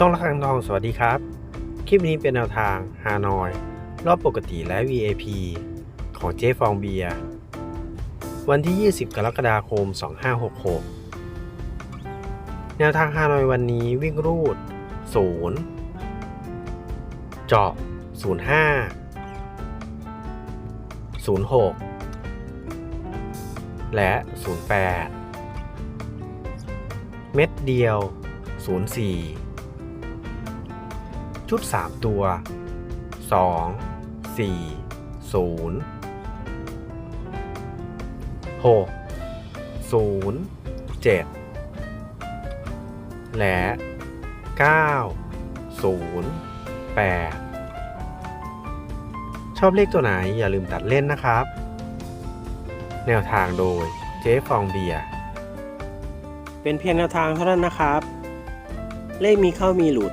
ช่องละคังทองสวัสดีครับ คลิปนี้เป็นแนวทางฮานอย รอบปกติและ VAP ของเจ๊ฟองเบียร์วันที่ 20 กรกฎาคม 2566 แนวทางฮานอยวันนี้วิ่งรูด 0 เจาะ 05 06 และ 08 เม็ดเดียว 04 ชุด 3 ตัว 2 4 0 6 0 7 และ 9 0 8 ชอบเลขตัวไหนอย่าลืมตัดเล่นนะครับ แนวทางโดยเจ๊ฟองเบียร์เป็นเพียงแนวทางเท่านั้นนะครับ เลขมีเข้ามีหลุด